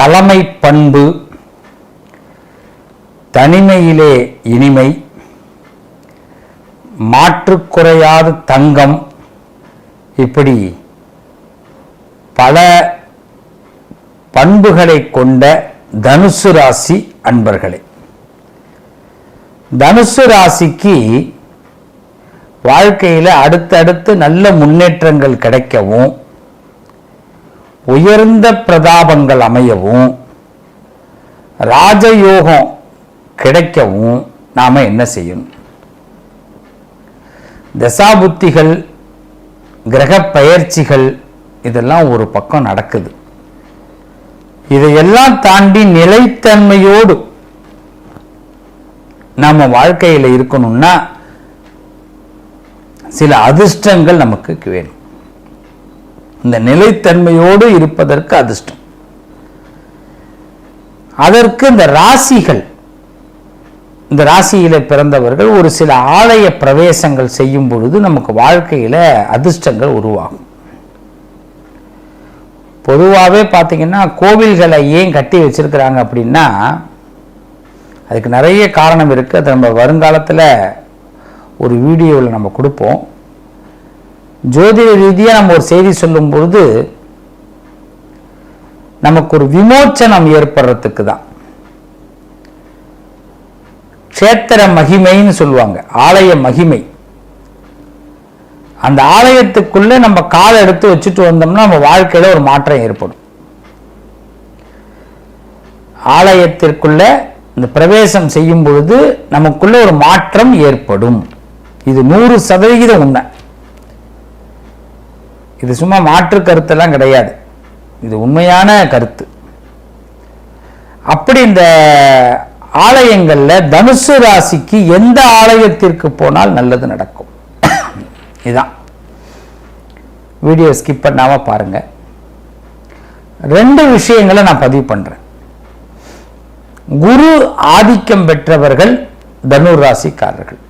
தலைமை பண்பு தனிமையிலே இனிமை மாற்றுக்குறையாத தங்கம் இப்படி பல பண்புகளை கொண்ட தனுசு ராசி அன்பர்களே. தனுசு ராசிக்கு வாழ்க்கையில் அடுத்தடுத்து நல்ல முன்னேற்றங்கள் கிடைக்கவும் உயர்ந்த பிரதாபங்கள் அமையவும் ராஜயோகம் கிடைக்கவும் நாம் என்ன செய்யணும்? தசாபுத்திகள் கிரக பயிற்சிகள் இதெல்லாம் ஒரு பக்கம் நடக்குது. இதையெல்லாம் தாண்டி நிலைத்தன்மையோடு நம்ம வாழ்க்கையில் இருக்கணும்னா சில அதிர்ஷ்டங்கள் நமக்கு வேணும். இந்த நிலைத்தன்மையோடு இருப்பதற்கு அதிர்ஷ்டம். அதற்கு இந்த ராசிகள் இந்த ராசியில பிறந்தவர்கள் ஒரு சில ஆலய பிரவேசங்கள் செய்யும் பொழுது நமக்கு வாழ்க்கையில அதிர்ஷ்டங்கள் உருவாகும். பொதுவாகவே பார்த்தீங்கன்னா கோவில்களை ஏன் கட்டி வச்சிருக்கிறாங்க அப்படின்னா அதுக்கு நிறைய காரணம் இருக்கு. அதை நம்ம வருங்காலத்தில் ஒரு வீடியோவில் நம்ம கொடுப்போம். ஜோதிட ரீதியாக நம்ம ஒரு செய்தி சொல்லும் பொழுது நமக்கு ஒரு விமோச்சனம் ஏற்படுறதுக்கு தான். க்ஷேத்திர மகிமைன்னு சொல்லுவாங்க ஆலய மகிமை. அந்த ஆலயத்துக்குள்ள நம்ம காலை எடுத்து வச்சுட்டு வந்தோம்னா நம்ம வாழ்க்கையில ஒரு மாற்றம் ஏற்படும். ஆலயத்திற்குள்ள இந்த பிரவேசம் செய்யும் பொழுது நமக்குள்ள ஒரு மாற்றம் ஏற்படும். இது நூறு சதவிகிதம் உண்மை. இது சும்மா மாற்று கருத்தெல்லாம் கிடையாது. இது உண்மையான கருத்து. அப்படி இந்த ஆலயங்கள்ல தனுசு ராசிக்கு எந்த ஆலயத்திற்கு போனால் நல்லது நடக்கும். இதுதான் வீடியோ ஸ்கிப் பண்ணாம பாருங்க. ரெண்டு விஷயங்களை நான் பதிவு பண்றேன். குரு ஆதிக்கம் பெற்றவர்கள் தனுர் ராசிக்காரர்கள்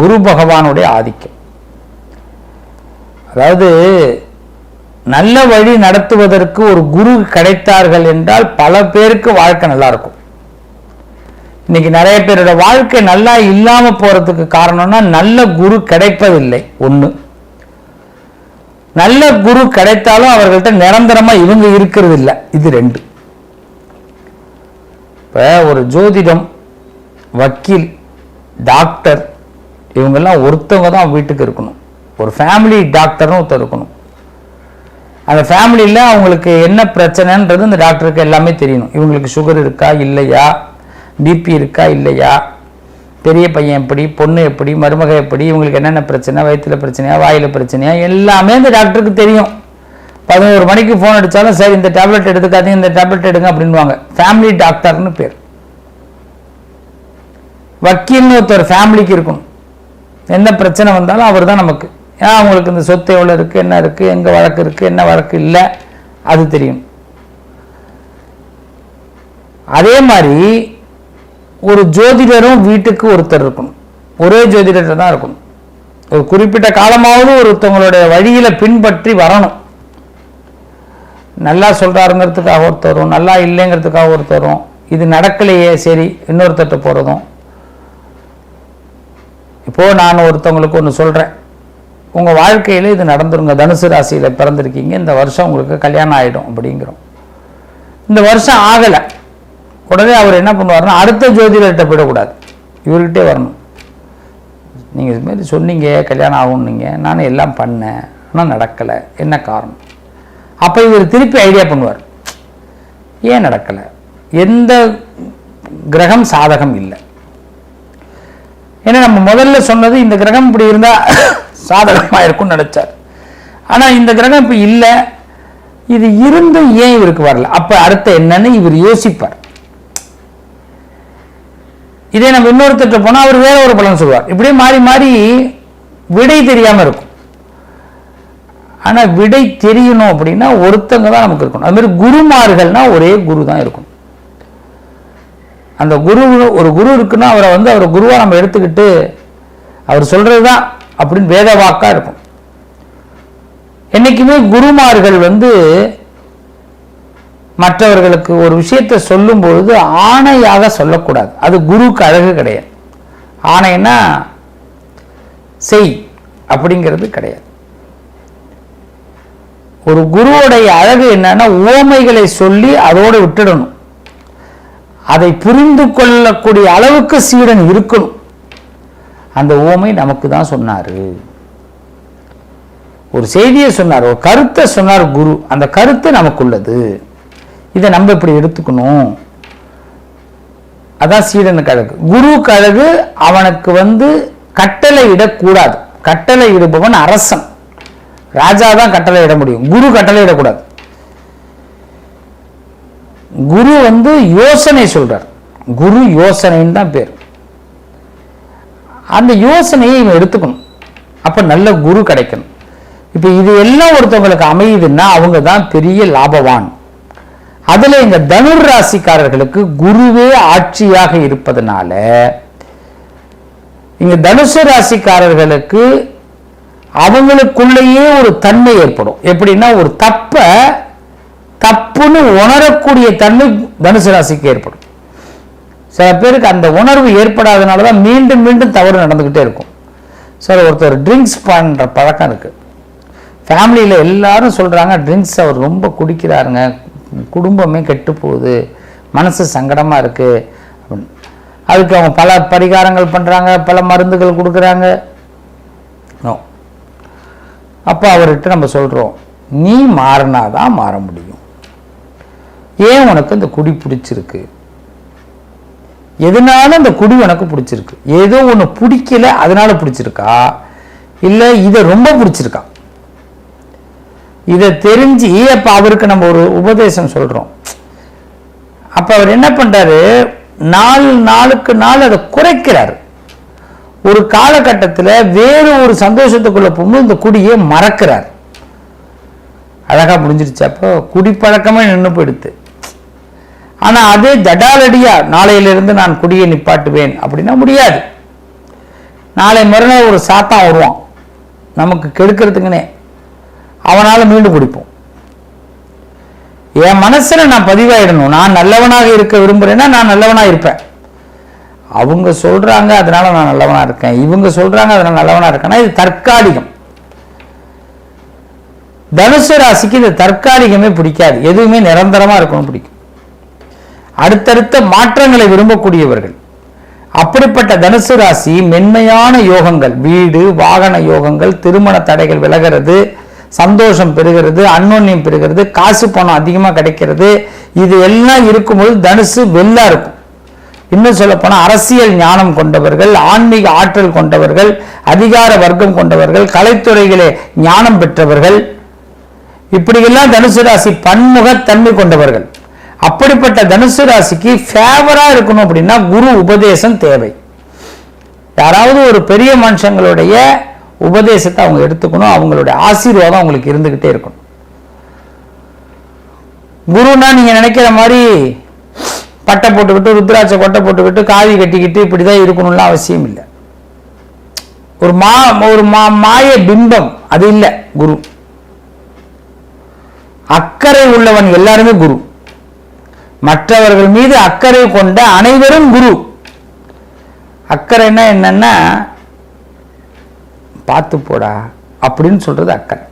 குரு பகவானுடைய ஆதிக்கம். அதாவது நல்ல வழி நடத்துவதற்கு ஒரு குரு கிடைத்தார்கள் என்றால் பல பேருக்கு வாழ்க்கை நல்லா இருக்கும் இன்னைக்கு நிறைய பேரோட வாழ்க்கை நல்லா இல்லாம போறதுக்கு காரணம்னா நல்ல குரு கிடைப்பதில்லை. ஒண்ணு. நல்ல குரு கிடைத்தாலும் அவர்கள்ட்ட நிரந்தரமா இவங்க இருக்கிறது இல்லை இது ரெண்டு. இப்ப ஒரு ஜோதிடம் வக்கீல் டாக்டர் இவங்கெல்லாம் ஒருத்தவங்க தான் வீட்டுக்கு இருக்கணும். ஒரு ஃபேமிலி டாக்டர்னு ஒருத்தர் இருக்கணும். அந்த ஃபேமிலியில் அவங்களுக்கு என்ன பிரச்சனைன்றது இந்த டாக்டருக்கு எல்லாமே தெரியணும். இவங்களுக்கு சுகர் இருக்கா இல்லையா? பிபி இருக்கா இல்லையா? பெரிய பையன் எப்படி பொண்ணு எப்படி மருமக எப்படி இவங்களுக்கு என்னென்ன பிரச்சனை வயிற்றில் பிரச்சனையா வாயில பிரச்சனையா எல்லாமே இந்த டாக்டருக்கு தெரியும். பதினோரு மணிக்கு ஃபோன் அடித்தாலும் சரி இந்த டேப்லெட் எடுத்துக்காதீங்க இந்த டேப்லெட் எடுங்க அப்படின்வாங்க ஃபேமிலி டாக்டர்னு பேர். வக்கீல்னு ஒருத்தர் ஃபேமிலிக்கு இருக்கணும். எந்த பிரச்சனை வந்தாலும் அவர் தான் நமக்கு. ஏன்னா அவங்களுக்கு இந்த சொத்து எவ்வளோ இருக்குது என்ன இருக்குது எங்கே வழக்கு இருக்குது என்ன வழக்கு இல்லை அது தெரியும். அதே மாதிரி ஒரு ஜோதிடரும் வீட்டுக்கு ஒருத்தர் இருக்கணும். ஒரே ஜோதிடர் தான் இருக்கணும். ஒரு குறிப்பிட்ட காலமாவது ஒருத்தவங்களுடைய வழியில பின்பற்றி வரணும். நல்லா சொல்றாருங்கிறதுக்காக ஒருத்தரும் நல்லா இல்லைங்கிறதுக்காக ஒருத்தரும் இது நடக்கலையே சரி இன்னொருத்தட்ட போறதும். இப்போ நான் ஒருத்தவங்களுக்கு ஒன்று சொல்றேன். உங்கள் வாழ்க்கையில் இது நடந்துருங்க. தனுசு ராசியில் பிறந்திருக்கீங்க. இந்த வருஷம் உங்களுக்கு கல்யாணம் ஆகிடும் அப்படிங்கிறோம். இந்த வருஷம் ஆகலை. உடனே அவர் என்ன பண்ணுவார்னா அடுத்த ஜோதிடர்கிட்ட போயிடக்கூடாது. இவர்கிட்டே வரணும். நீங்கள் இதுமாரி சொன்னீங்க கல்யாணம் ஆகும்னீங்க. நானும் எல்லாம் பண்ணேன். ஆனால் நடக்கலை. என்ன காரணம்? அப்போ இவர் திருப்பி ஐடியா பண்ணுவார். ஏன் நடக்கலை? எந்த கிரகம் சாதகம் இல்லை. ஏன்னா நம்ம முதல்ல சொன்னது இந்த கிரகம் இப்படி இருந்தால் சாதகமாக இருக்கும்னு நினைச்சார். ஆனால் இந்த கிரகம் இப்போ இல்லை. இது இருந்தும் ஏன் இவருக்கு வரல? அப்போ அடுத்த என்னன்னு இவர் யோசிப்பார். இதே நம்ம இன்னொருத்தட்ட போனால் அவர் வேற ஒரு பலன் சொல்லுவார். இப்படியே மாறி மாறி விடை தெரியாம இருக்கும். ஆனால் விடை தெரியணும் அப்படின்னா ஒருத்தங்க தான் நமக்கு இருக்கணும். அது மாதிரி குருமார்கள்னா ஒரே குரு தான் இருக்கும் அந்த குரு ஒரு குரு இருக்குன்னா அவரை வந்து அவர் குருவாக நம்ம எடுத்துக்கிட்டு அவர் சொல்றதுதான். அப்படின்னு வேகவாக்கா இருக்கும். என்னைக்குமே குருமார்கள் வந்து மற்றவர்களுக்கு ஒரு விஷயத்தை சொல்லும் பொழுது ஆணையாக சொல்லக்கூடாது. அது குருவுக்கு அழகு கிடையாது. ஆணைன்னா செய் அப்படிங்கிறது கிடையாது. ஒரு குருவோடைய அழகு என்னன்னா ஓமைகளை சொல்லி அதோடு விட்டுடணும். அதை புரிந்து கொள்ளக்கூடிய அளவுக்கு சீடன் இருக்கணும். அந்த ஓமை நமக்கு தான் சொன்னார். ஒரு செய்தியை சொன்னார் ஒரு கருத்தை சொன்னார் குரு. அந்த கருத்து நமக்குள்ளது. இதை நம்ம இப்படி எடுத்துக்கணும்? அதான் சீடனுக்கு அழகு. குருவுக்கு அழகு அவனுக்கு வந்து கட்டளை இடக்கூடாது. கட்டளை இடுபவன் அரசன். ராஜா தான் கட்டளை இட முடியும். குரு கட்டளை இடக்கூடாது. குரு வந்து யோசனை சொல்றார். குரு யோசனைன்னு தான் பேர். அந்த யோசனையை இவன் எடுத்துக்கணும். அப்ப நல்ல குரு கிடைக்கணும். இப்ப இது எல்லாம் ஒருத்தவங்களுக்கு அமையுதுன்னா அவங்க தான் பெரிய லாபவான். அதுல இந்த தனுர் ராசிக்காரர்களுக்கு குருவே ஆட்சியாக இருப்பதனால இங்க தனுசு ராசிக்காரர்களுக்கு அவங்களுக்குள்ளேயே ஒரு தன்மை ஏற்படும். எப்படின்னா ஒரு தப்ப தப்புன்னு உணரக்கூடிய தன்மை தனுசு ராசிக்கு ஏற்படும். சில பேருக்கு அந்த உணர்வு ஏற்படாதனால தான் மீண்டும் மீண்டும் தவறு நடந்துக்கிட்டே இருக்கும். சார் ஒருத்தர் ட்ரிங்க்ஸ் பண்ணுற பழக்கம் இருக்குது ஃபேமிலியில் எல்லாரும் சொல்கிறாங்க ட்ரிங்க்ஸ் அவர் ரொம்ப குடிக்கிறாருங்க. குடும்பமே கெட்டு போகுது. மனசு சங்கடமாக இருக்குது அப்படின்னு. அதுக்கு அவங்க பல பரிகாரங்கள் பண்ணுறாங்க பல மருந்துகள் கொடுக்குறாங்க. நோ அப்போ அவர்கிட்ட நம்ம சொல்கிறோம் நீ மாறினாதான் மாற முடியும். ஏன் உனக்கு இந்த குடி பிடிச்சிருக்கு? எதனால அந்த குடி உனக்கு பிடிச்சிருக்கு? ஏதோ ஒன்று பிடிக்கல அதனால பிடிச்சிருக்கா? இல்லை இதை ரொம்ப பிடிச்சிருக்கா? இதை தெரிஞ்சு அப்போ அவருக்கு நம்ம ஒரு உபதேசம் சொல்கிறோம் அப்போ அவர் என்ன பண்ணுறாரு நாள் நாளுக்கு நாள் அதை குறைக்கிறார். ஒரு காலகட்டத்தில் வேறு ஒரு சந்தோஷத்துக்குள்ள போகும்போது இந்த குடியை மறக்கிறார். அழகா முடிஞ்சிருச்சு அப்போ குடிப்பழக்கமே நின்று போயிடுது ஆனால் அதே ஜடாலடியா நாளையிலிருந்து நான் குடியை நிப்பாட்டுவேன் அப்படின்னா முடியாது. நாளை மறுநாள் ஒரு சாத்தான் வருவான். நமக்கு கெடுக்கிறதுக்குனே அவனால் மீண்டும் குடிப்போம். என் மனசில் நான் பதிவாயிடணும். நான் நல்லவனாக இருக்க விரும்புகிறேன்னா நான் நல்லவனாக இருப்பேன். அவங்க சொல்கிறாங்க அதனால் நான் நல்லவனாக இருக்கேன். இவங்க சொல்கிறாங்க அதனால் நல்லவனாக இருக்கேன்னா இது தற்காலிகம். தனுசு ராசிக்கு இந்த தற்காலிகமே பிடிக்காது. எதுவுமே நிரந்தரமாக இருக்கணும் பிடிக்கும். அடுத்தடுத்த மாற்றங்களை விரும்பக்கூடியவர்கள். அப்படிப்பட்ட தனுசு ராசி மென்மையான யோகங்கள் வீடு வாகன யோகங்கள் திருமண தடைகள் விலகிறது சந்தோஷம் பெறுகிறது அன்னோன்யம் பெறுகிறது காசு பணம் அதிகமாக கிடைக்கிறது இது எல்லாம் இருக்கும்போது தனுசு வெள்ளா இருக்கும். இன்னும் சொல்ல போனால் அரசியல் ஞானம் கொண்டவர்கள் ஆன்மீக ஆற்றல் கொண்டவர்கள் அதிகார வர்க்கம் கொண்டவர்கள் கலைத்துறைகளே ஞானம் பெற்றவர்கள். இப்படியெல்லாம் தனுசு ராசி பன்முகத்தன்மை கொண்டவர்கள். அப்படிப்பட்ட தனுசு ராசிக்கு ஃபேவரா இருக்கணும் அப்படின்னா குரு உபதேசம் தேவை. யாராவது ஒரு பெரிய மனுஷங்களுடைய உபதேசத்தை அவங்க எடுத்துக்கணும் அவங்களுடைய ஆசீர்வாதம் அவங்களுக்கு இருந்துகிட்டே இருக்கணும். குருன்னா நீங்க நினைக்கிற மாதிரி பட்டை போட்டுக்கிட்டு ருத்ராட்சை கொட்டை போட்டுக்கிட்டு காவி கட்டிக்கிட்டு இப்படிதான் இருக்கணும்லாம் அவசியம் இல்லை. ஒரு மா ஒரு மா மாய பிம்பம் அது இல்லை குரு. அக்கறை உள்ளவன் எல்லாருமே குரு. மற்றவர்கள் மீது அக்கறை கொண்ட அனைவரும் குரு. அக்கறைன்னா என்னன்னா பார்த்து போடா அப்படின்னு சொல்றது அக்கறை.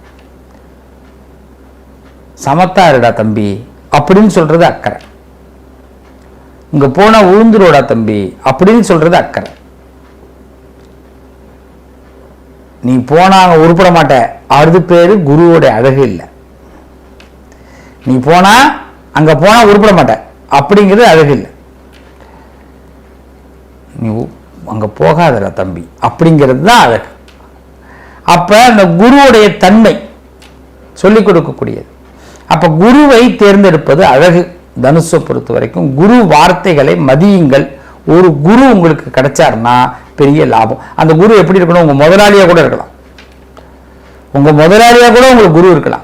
சமத்தா இருடா தம்பி அப்படின்னு சொல்றது அக்கறை. இங்க போனா உளுந்துருடா தம்பி அப்படின்னு சொல்றது அக்கறை. நீ போனா அங்க உருப்பட மாட்ட அது பேரு குருவோட அழகு இல்லை. நீ போனா அங்க போனா உருப்பிட மாட்டேன். அப்படிங்கிறது அழகு இல்லை. நீ அங்க போகாதடா தம்பி. அப்படிங்கிறது தான் அழகு. அப்ப அந்த குருவுடைய தன்மை சொல்லிக் கொடுக்கக்கூடியது. அப்ப குருவை தேர்ந்தெடுப்பது அழகு. தனுஷை பொறுத்த வரைக்கும் குரு வார்த்தைகளை மதியுங்கள். ஒரு குரு உங்களுக்கு கிடைச்சாருன்னா பெரிய லாபம். அந்த குரு எப்படி இருக்கணும்? உங்க முதலாளியா கூட இருக்கலாம். உங்க முதலாளியா கூட உங்களுக்கு குரு இருக்கலாம்.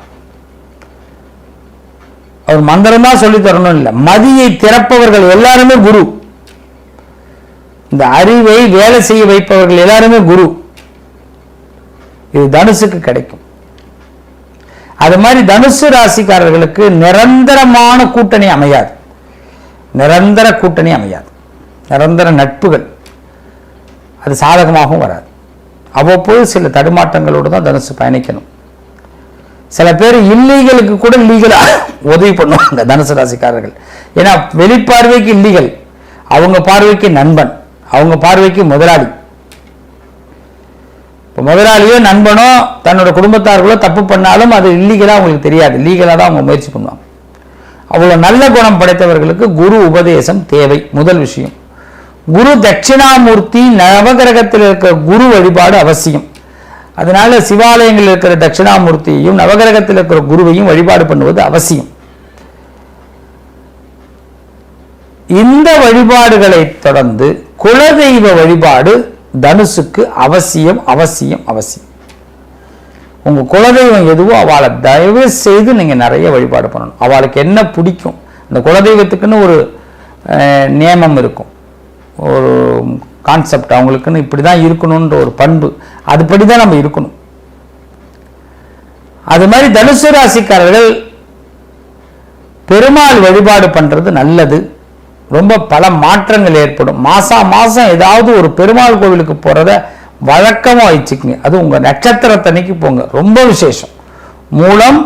அவர் மந்திரம் தான் சொல்லி தரணும் இல்லை. மதியை திறப்பவர்கள் எல்லாருமே குரு. இந்த அறிவை வேலை செய்ய வைப்பவர்கள் எல்லாருமே குரு. இது தனுசுக்கு கிடைக்கும். அது மாதிரி தனுசு ராசிக்காரர்களுக்கு நிரந்தரமான கூட்டணி அமையாது. நிரந்தர கூட்டணி அமையாது. நிரந்தர நட்புகள். அது சாதகமாகவும் வராது. அவ்வப்போது சில தடுமாற்றங்களோடு தான் தனுசு பயணிக்கணும். சில பேர் இல்லீகலுக்கு கூட லீகலாக உதவி பண்ணுவாங்க தனுசு ராசிக்காரர்கள். ஏன்னா வெளிப்பார்வைக்கு இல்லீகல் அவங்க பார்வைக்கு நண்பன் அவங்க பார்வைக்கு முதலாளி. இப்போ முதலாளியோ நண்பனோ தன்னோட குடும்பத்தார்களோ தப்பு பண்ணாலும் அது இல்லீகலாக அவங்களுக்கு தெரியாது. லீகலாக தான் அவங்க முயற்சி பண்ணுவாங்க. அவ்வளோ நல்ல குணம் படைத்தவர்களுக்கு குரு உபதேசம் தேவை முதல் விஷயம். குரு தட்சிணாமூர்த்தி நவகிரகத்தில் இருக்கிற குரு வழிபாடு அவசியம். அதனால சிவாலயங்களில் இருக்கிற தட்சிணாமூர்த்தியையும் நவகிரகத்தில் இருக்கிற குருவையும் வழிபாடு பண்ணுவது அவசியம். இந்த வழிபாடுகளை தொடர்ந்து குலதெய்வ வழிபாடு தனுசுக்கு அவசியம் அவசியம் அவசியம். உங்க குலதெய்வம் எதுவோ அவளை தயவு செய்து நீங்க நிறைய வழிபாடு பண்ணணும். அவளுக்கு என்ன பிடிக்கும்? இந்த குலதெய்வத்துக்குன்னு ஒரு நியமம் இருக்கும். ஒரு கான்செப்ட் அவங்களுக்குன்னு இப்படி தான் இருக்கணுன்ற ஒரு பண்பு. அதுபடி தான் நம்ம இருக்கணும். அது மாதிரி தனுசு ராசிக்காரர்கள் பெருமாள் வழிபாடு பண்றது நல்லது. ரொம்ப பல மாற்றங்கள் ஏற்படும். மாசா மாசம் ஏதாவது ஒரு பெருமாள் கோவிலுக்கு போறத வழக்கமாக வச்சுக்கோங்க. அது உங்க நட்சத்திரத்தன்னைக்கு போங்க. ரொம்ப விசேஷம். மூலம்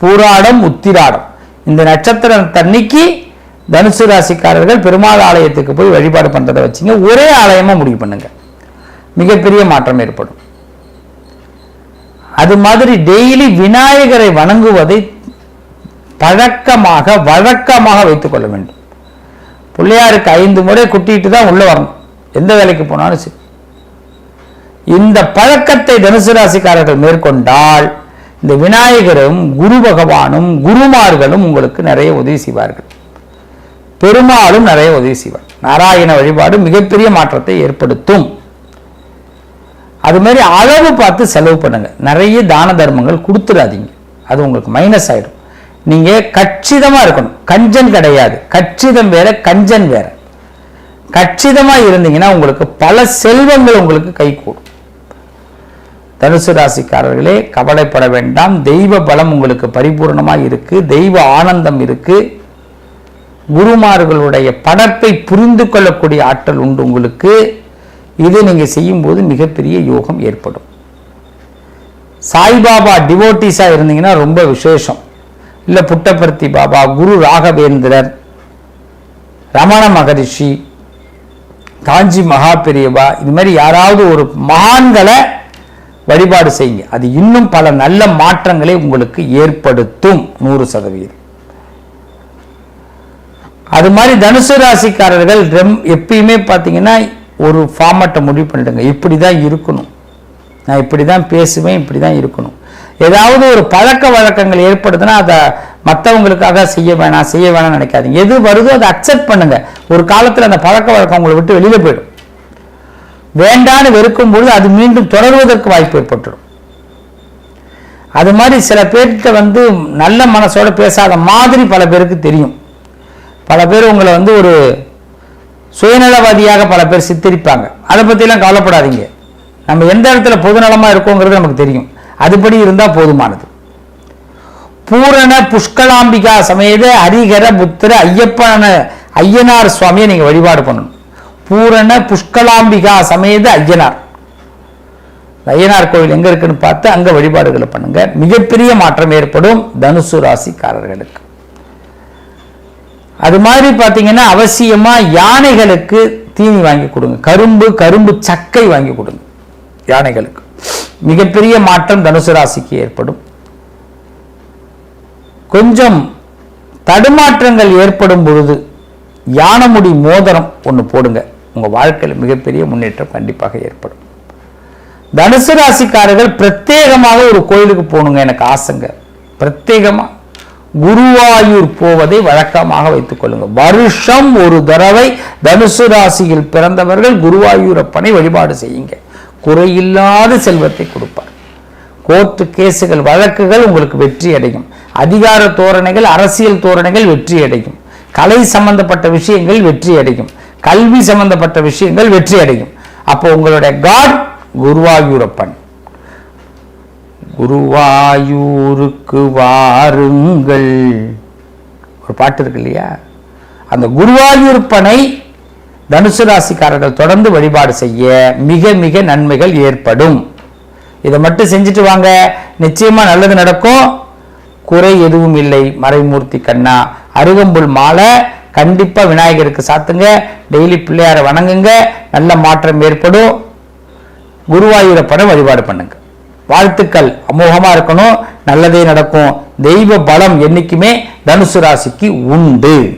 பூராடம் உத்திராடம். இந்த நட்சத்திரத்தன்னைக்கு தனுசு ராசிக்காரர்கள் பெருமாள் ஆலயத்துக்கு போய் வழிபாடு பண்றதை வச்சுங்க. ஒரே ஆலயமா முடிவு பண்ணுங்க. மிகப்பெரிய மாற்றம் ஏற்படும். அது மாதிரி டெய்லி விநாயகரை வணங்குவதை பழக்கமாக வழக்கமாக வைத்துக் கொள்ள வேண்டும். பிள்ளையாருக்கு ஐந்து முறை குட்டிட்டு தான் உள்ள வரணும். எந்த வேலைக்கு போனாலும் சரி. இந்த பழக்கத்தை தனுசு ராசிக்காரர்கள் மேற்கொண்டால் இந்த விநாயகரும் குரு பகவானும் குருமார்களும் உங்களுக்கு நிறைய உதவி செய்வார்கள். பெருமாளும் நிறைய உதவி செய்வார். நாராயண வழிபாடு மிகப்பெரிய மாற்றத்தை ஏற்படுத்தும். அது மாதிரி அளவு பார்த்து செலவு பண்ணுங்க. நிறைய தான தர்மங்கள் கொடுத்துடாதீங்க. அது உங்களுக்கு மைனஸ் ஆயிடும். நீங்க கச்சிதமா இருக்கணும். கஞ்சன் கிடையாது. கச்சிதம் வேற கஞ்சன் வேற. கச்சிதமா இருந்தீங்கன்னா உங்களுக்கு பல செல்வங்கள் உங்களுக்கு கைகூடும். தனுசு ராசிக்காரர்களே கவலைப்பட வேண்டாம். தெய்வ பலம் உங்களுக்கு பரிபூர்ணமா இருக்கு. தெய்வ ஆனந்தம் இருக்கு. குருமார்களுடைய படத்தை புரிந்து கொள்ளக்கூடிய ஆற்றல் உண்டு உங்களுக்கு. இதை நீங்கள் செய்யும்போது மிகப்பெரிய யோகம் ஏற்படும். சாய்பாபா டிவோட்டிஸாக இருந்தீங்கன்னா ரொம்ப விசேஷம். இல்லை புட்டபர்த்தி பாபா குரு ராகவேந்திரர் ரமண மகரிஷி காஞ்சி மகா பெரியவா இது மாதிரி யாராவது ஒரு மகான்களை வழிபாடு செய்யுங்க. அது இன்னும் பல நல்ல மாற்றங்களை உங்களுக்கு ஏற்படுத்தும் நூறு சதவீதம். அது மாதிரி தனுசு ராசிக்காரர்கள் ரெம் எப்பயுமே பார்த்தீங்கன்னா ஒரு ஃபார்மட்டை முடிவு பண்ணிடுங்க. இப்படி தான் இருக்கணும். நான் இப்படி தான் பேசுவேன் இப்படி தான் இருக்கணும். ஏதாவது ஒரு பழக்க வழக்கங்கள் ஏற்படுதுன்னா அதை மற்றவங்களுக்காக செய்ய வேணாம் செய்ய வேணாம்னு நினைக்காதீங்க. எது வருதோ அதை அக்செப்ட் பண்ணுங்க. ஒரு காலத்தில் அந்த பழக்க வழக்கம் உங்களை விட்டு வெளியில போயிடும். வேண்டான்னு வெறுக்கும் பொழுது அது மீண்டும் தொடர்வதற்கு வாய்ப்பு ஏற்பட்டுடும் அது மாதிரி சில பேர்கிட்ட வந்து நல்ல மனசோட பேசாத மாதிரி பல பேருக்கு தெரியும். பல பேர் உங்களை வந்து ஒரு சுயநலவாதியாக பல பேர் சித்தரிப்பாங்க. அதை பற்றிலாம் கவலைப்படாதீங்க. நம்ம எந்த இடத்துல பொதுநலமாக இருக்கோங்கிறது நமக்கு தெரியும். அதுபடி இருந்தால் போதுமானது. பூரண புஷ்கலாம்பிகா சமேத ஹரிஹர புத்திர ஐயப்பன ஐயனார் சுவாமியை நீங்கள் வழிபாடு பண்ணணும். பூரண புஷ்கலாம்பிகா சமேத ஐயனார். ஐயனார் கோவில் எங்கே இருக்குன்னு பார்த்து அங்கே வழிபாடுகளை பண்ணுங்கள் மிகப்பெரிய மாற்றம் ஏற்படும் தனுசு ராசிக்காரர்களுக்கு. அது மாதிரி பார்த்தீங்கன்னா அவசியமாக யானைகளுக்கு தீனி வாங்கி கொடுங்க. கரும்பு கரும்பு சக்கை வாங்கி கொடுங்க. யானைகளுக்கு. மிகப்பெரிய மாற்றம் தனுசு ராசிக்கு ஏற்படும். கொஞ்சம் தடுமாற்றங்கள் ஏற்படும் பொழுது யானமுடி மோதிரம் ஒன்று போடுங்க. உங்கள் வாழ்க்கையில் மிகப்பெரிய முன்னேற்றம் கண்டிப்பாக ஏற்படும். தனுசு ராசிக்காரர்கள் பிரத்யேகமாக ஒரு கோயிலுக்கு போகணுங்க. எனக்கு ஆசைங்க. பிரத்யேகமாக குருவாயூர் போவதை வழக்கமாக வைத்துக் கொள்ளுங்க வருஷம் ஒரு தடவை தனுசு ராசியில் பிறந்தவர்கள் குருவாயூரப்பனை வழிபாடு செய்யுங்க குறையில்லாத செல்வத்தை கொடுப்பார். கோர்ட்டு கேசுகள் வழக்குகள் உங்களுக்கு வெற்றி அடையும். அதிகார தோரணைகள் அரசியல் தோரணைகள் வெற்றி அடையும். கலை சம்பந்தப்பட்ட விஷயங்கள் வெற்றி அடையும். கல்வி சம்பந்தப்பட்ட விஷயங்கள் வெற்றி அடையும். அப்போ உங்களுடைய காட் குருவாயூரப்பன் குருவாயூருக்கு வாருங்கள். ஒரு பாட்டு இருக்கு இல்லையா? அந்த குருவாயூர்ப்பனை தனுசு ராசிக்காரர்கள் தொடர்ந்து வழிபாடு செய்ய மிக மிக நன்மைகள் ஏற்படும். இதை மட்டும் செஞ்சுட்டு வாங்க. நிச்சயமா நல்லது நடக்கும். குறை எதுவும் இல்லை. மறைமூர்த்தி கண்ணா அருகம்புல் மாலை. கண்டிப்பா விநாயகருக்கு சாத்துங்க. டெய்லி பிள்ளையாரை வணங்குங்க. நல்ல மாற்றம் ஏற்படும். குருவாயூரப்பனை வழிபாடு பண்ணுங்க. வாழ்த்துக்கள். அமோகமா இருக்கணும். நல்லதே நடக்கும். தெய்வ பலம் என்னைக்குமே தனுசு ராசிக்கு உண்டு.